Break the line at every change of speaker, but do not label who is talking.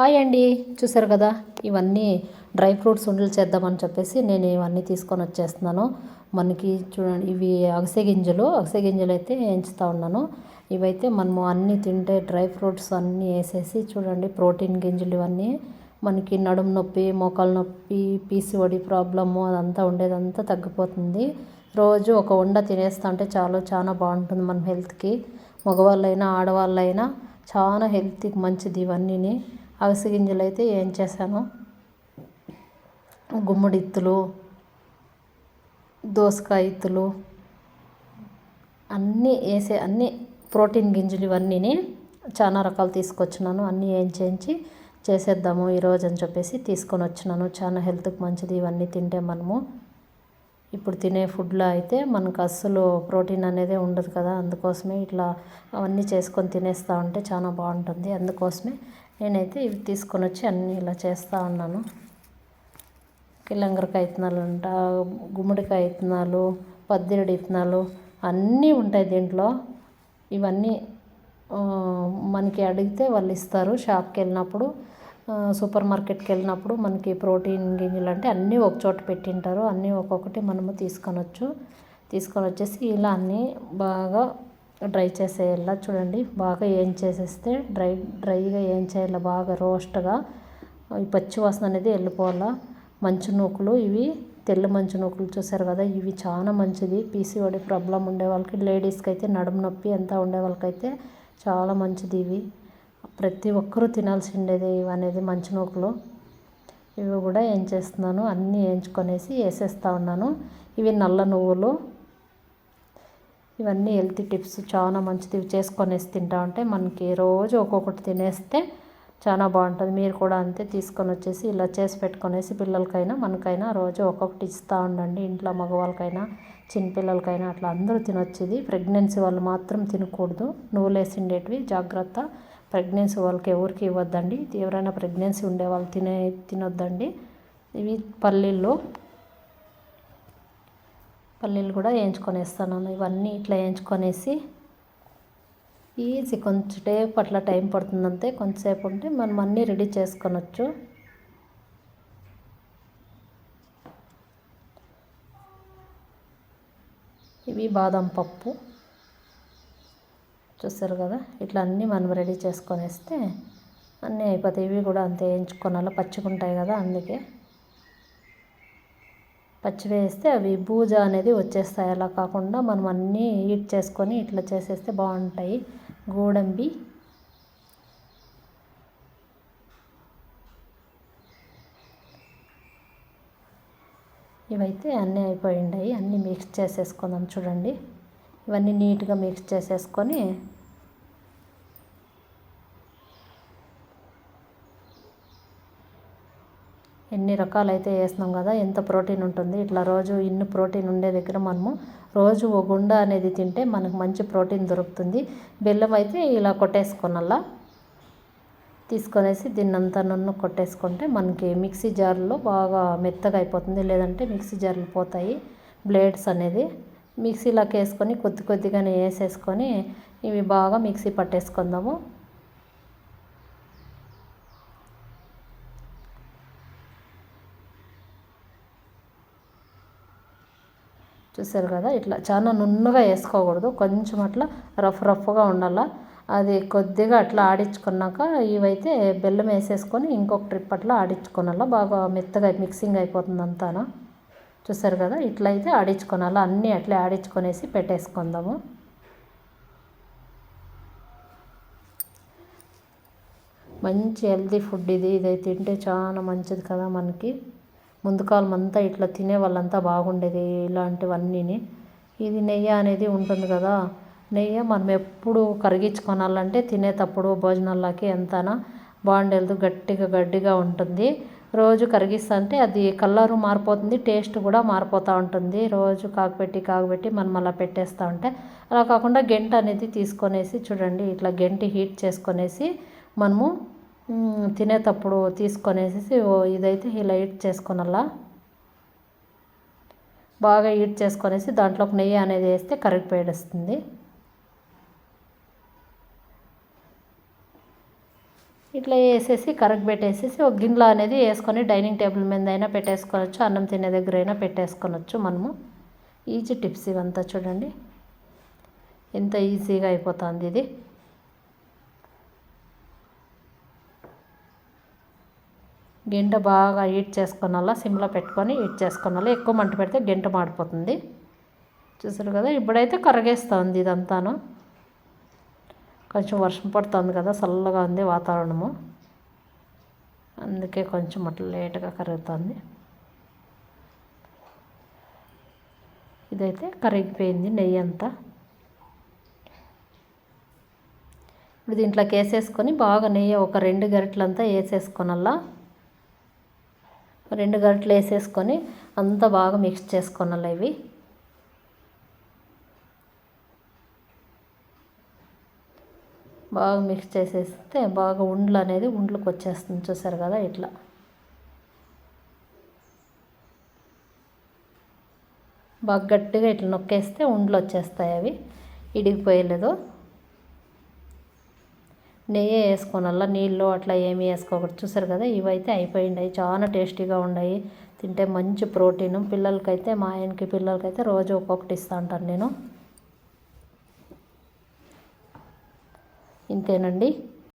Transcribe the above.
Hi అండి. చూసారు కదా ఇవన్నీ డ్రై ఫ్రూట్స్ ఉండలు చేద్దామని చెప్పేసి నేను ఇవన్నీ తీసుకొని వచ్చేస్తున్నాను. మనకి చూడండి ఇవి అగసె గింజలు. అగసె గింజలు అయితే ఎంచుతా ఉన్నాను. ఇవైతే మనము అన్నీ తింటే డ్రై ఫ్రూట్స్ అన్నీ వేసేసి చూడండి ప్రోటీన్ గింజలు ఇవన్నీ. మనకి నడుము నొప్పి మోకాలు నొప్పి పీసీఓడి ప్రాబ్లము అదంతా ఉండేదంతా తగ్గిపోతుంది. రోజు ఒక ఉండ తినేస్తా ఉంటే చాలా చాలా బాగుంటుంది మన హెల్త్కి. మగవాళ్ళైనా ఆడవాళ్ళైనా చాలా హెల్త్కి మంచిది ఇవన్నీని. అవిసె గింజలు అయితే ఏం చేశాను? గుమ్మడి ఇత్తులు దోసకాయ ఇత్తులు అన్నీ వేసే అన్నీ ప్రోటీన్ గింజలు ఇవన్నీని చాలా రకాలు తీసుకొచ్చినాను. అన్నీ ఏం చేయించి చేసేద్దాము ఈరోజు అని చెప్పేసి తీసుకొని వచ్చినాను. చాలా హెల్త్కి మంచిది ఇవన్నీ తింటే మనము. ఇప్పుడు తినే ఫుడ్లో అయితే మనకు అస్సలు ప్రోటీన్ అనేది ఉండదు కదా. అందుకోసమే ఇట్లా అవన్నీ చేసుకొని తినేస్తూ ఉంటే చాలా బాగుంటుంది. అందుకోసమే నేనైతే ఇవి తీసుకొని వచ్చి అన్నీ ఇలా చేస్తూ ఉన్నాను. కిలంగరకాయ విత్తనాలు అంట గుమ్మడికాయ ఇత్తనాలు పద్దెరడి విత్తనాలు అన్నీ ఉంటాయి దీంట్లో. ఇవన్నీ మనకి అడిగితే వాళ్ళు ఇస్తారు. షాప్కి వెళ్ళినప్పుడు సూపర్ మార్కెట్కి వెళ్ళినప్పుడు మనకి ప్రోటీన్ గింజలు అంటే అన్నీ ఒక చోట పెట్టింటారు. అన్నీ ఒక్కొక్కటి మనము తీసుకొనొచ్చు తీసుకొని వచ్చేసి ఇలా అన్నీ బాగా డ్రై చేసేయాల చూడండి. బాగా ఏం చేసేస్తే డ్రై డ్రైగా ఏం చేయాలి బాగా రోస్ట్గా ఈ పచ్చి వాసన అనేది వెళ్ళిపోవాలా. మంచు నూకులు ఇవి తెల్ల మంచు నూకులు చూసారు కదా ఇవి చాలా మంచిది. పీసీఓడి ప్రాబ్లం ఉండే వాళ్ళకి లేడీస్కి అయితే నడుము నొప్పి అంతా ఉండే వాళ్ళకైతే చాలా మంచిది ఇవి. ప్రతి ఒక్కరూ తినాల్సిండేది ఇవి అనేది మంచు నూకులు. ఇవి కూడా ఏం చేస్తున్నాను అన్నీ వేయించుకొనేసి వేసేస్తూ ఉన్నాను. ఇవి నల్ల నువ్వులు ఇవన్నీ హెల్తీ టిప్స్ చాలా మంచిది చేసుకొనేసి తింటా ఉంటే మనకి రోజు ఒక్కొక్కటి తినేస్తే చాలా బాగుంటుంది. మీరు కూడా అంతే తీసుకొని వచ్చేసి ఇలా చేసి పెట్టుకొనేసి పిల్లలకైనా మనకైనా రోజు ఒక్కొక్కటి ఇస్తూ ఉండండి. ఇంట్లో మగవాళ్ళకైనా చిన్నపిల్లలకైనా అట్లా అందరూ తినొచ్చేది. ప్రెగ్నెన్సీ వాళ్ళు మాత్రం తినకూడదు. నూలేసిండేటివి జాగ్రత్త. ప్రెగ్నెన్సీ వాళ్ళకి ఎవరికి ఇవ్వద్దండి. ఎవరైనా ప్రెగ్నెన్సీ ఉండే వాళ్ళు తినే తినొద్దండి. ఇవి పల్లీలు పల్లీలు కూడా వేయించుకొనేస్తాను. ఇవన్నీ ఇట్లా వేయించుకొనేసి ఈజీ కొంచెంసేపు అట్లా టైం పడుతుందంతే కొంచెంసేపు ఉంటే మనం అన్నీ రెడీ చేసుకొనొచ్చు. ఇవి బాదం పప్పు. చూస్తారు కదా? ఇట్లా అన్నీ మనం రెడీ చేసుకొనేస్తే అన్నీ అయిపోతాయి. ఇవి కూడా అంతే వేయించుకోనాలి. పచ్చిగుంటాయి కదా అందుకే. పచ్చి వేస్తే అవి బూజ అనేది వచ్చేస్తాయి. అలా కాకుండా మనం అన్నీ హీట్ చేసుకొని ఇట్లా చేసేస్తే బాగుంటాయి. గోడంబి. ఇవైతే అన్నీ అయిపోయి అన్నీ మిక్స్ చేసేసుకుందాం చూడండి. ఇవన్నీ నీట్గా మిక్స్ చేసేసుకొని ఎన్ని రకాలైతే వేస్తున్నాం కదా ఎంత ప్రోటీన్ ఉంటుంది. ఇట్లా రోజు ఇన్ని ప్రోటీన్ ఉండే దగ్గర మనము రోజు ఒక గుండ అనేది తింటే మనకు మంచి ప్రోటీన్ దొరుకుతుంది. బెల్లం అయితే ఇలా కొట్టేసుకోనల్లా. తీసుకొనేసి దీన్నంతా నన్ను కొట్టేసుకుంటే మనకి మిక్సీ జార్లో బాగా మెత్తగా అయిపోతుంది. లేదంటే మిక్సీ జార్లు పోతాయి బ్లేడ్స్ అనేది. మిక్సీలోకి వేసుకొని కొద్ది కొద్దిగానే వేసేసుకొని ఇవి బాగా మిక్సీ పట్టేసుకుందాము. చూసారు కదా ఇట్లా చాలా నున్నగా వేసుకోకూడదు కొంచెం అట్లా రఫ్ రఫ్గా ఉండాల. అది కొద్దిగా అట్లా ఆడించుకున్నాక ఇవైతే బెల్లం వేసేసుకొని ఇంకొక ట్రిప్ అట్లా ఆడించుకోనాల బాగా మెత్తగా మిక్సింగ్ అయిపోతుంది అంతానా. చూసారు కదా ఇట్లా అయితే ఆడించుకోనాల అన్నీ అట్లే ఆడించుకొనేసి పెట్టేసుకుందాము. మంచి హెల్తీ ఫుడ్ ఇది ఇది తింటే చాలా మంచిది కదా మనకి. ముందు కాలం అంతా ఇట్లా తినే వాళ్ళంతా బాగుండేది ఇలాంటివన్నీ ఇది నెయ్యి అనేది ఉంటుంది కదా. నెయ్యి మనం ఎప్పుడు కరిగించుకోనాలంటే తినేటప్పుడు భోజనాల్లోకి ఎంతనా బాగుండేది గట్టిగా గడ్డిగా ఉంటుంది. రోజు కరిగిస్తుంటే అది కలరు మారిపోతుంది టేస్ట్ కూడా మారిపోతూ ఉంటుంది. రోజు కాకపెట్టి కాకపెట్టి మనం అలా పెట్టేస్తూ ఉంటే అలా కాకుండా గెంట అనేది తీసుకొనేసి చూడండి ఇట్లా గెంటి హీట్ చేసుకొనేసి మనము తినేటప్పుడు తీసుకొనేసి ఇదైతే ఇలా హీట్ చేసుకోనల్లా. బాగా హీట్ చేసుకొనేసి ఒక నెయ్యి అనేది వేస్తే కరిగిపోయేస్తుంది ఇట్లా వేసేసి కరెక్ట్ పెట్టేసేసి ఒక గిన్నెలో అనేది వేసుకొని డైనింగ్ టేబుల్ మీద అయినా పెట్టేసుకోవచ్చు అన్నం తినే దగ్గర అయినా పెట్టేసుకోవచ్చు మనము. ఈజీ టిప్స్ ఇవంతా చూడండి. ఎంత ఈజీగా అయిపోతుంది ఇది. గింట బాగా హీట్ చేసుకోనాలా సిమ్లో పెట్టుకొని హీట్ చేసుకోనాలి ఎక్కువ మంట పెడితే గింట మాడిపోతుంది. చూసారు కదా ఇప్పుడైతే కరగేస్తుంది ఇదంతాను. కొంచెం వర్షం పడుతుంది కదా చల్లగా ఉంది వాతావరణము. అందుకే కొంచెం అట్లా లేట్గా కరుగుతుంది. ఇదైతే కరిగిపోయింది నెయ్యి అంతా. ఇప్పుడు దీంట్లోకి వేసేసుకొని బాగా నెయ్యి ఒక రెండు గరిటలంతా వేసేసుకోనల్లా రెండు గంటలు వేసేసుకొని అంతా బాగా మిక్స్ చేసుకున్నాలి ఇవి. బాగా మిక్స్ చేసేస్తే బాగా ఉండ్లు అనేది ఉండ్లకు వచ్చేస్తుంది చూసారు కదా ఇట్లా. బాగా గట్టిగా ఇట్లా నొక్కేస్తే ఉండ్లు వచ్చేస్తాయి అవి. ఇడిగిపోయలేదు. నెయ్యి వేసుకోనల్లా నీళ్ళు అట్లా ఏమి వేసుకోకూడదు. చూసారు కదా ఇవైతే అయిపోయినాయి చాలా టేస్టీగా ఉన్నాయి తింటే మంచి ప్రోటీన్. పిల్లలకైతే మా ఆయనకి పిల్లలకైతే రోజు ఒక్కొక్కటి ఇస్తూ ఉంటాను నేను. ఇంతేనండి.